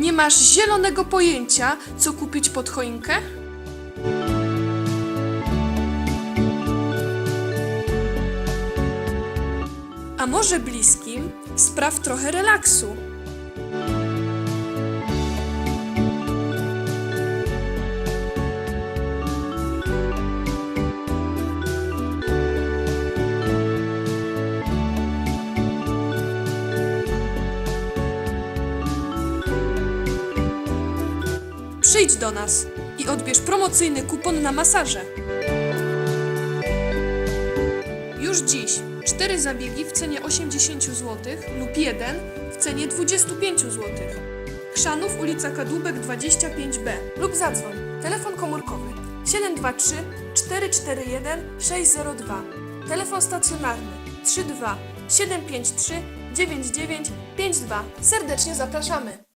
Nie masz zielonego pojęcia, co kupić pod choinkę? A może bliskim spraw trochę relaksu? Przyjdź do nas i odbierz promocyjny kupon na masaże. Już dziś cztery zabiegi w cenie 80 zł lub jeden w cenie 25 zł. Chrzanów, ulica Kadłubek 25B lub zadzwoń. Telefon komórkowy 723 441 602. Telefon stacjonarny 32 753 9952. Serdecznie zapraszamy.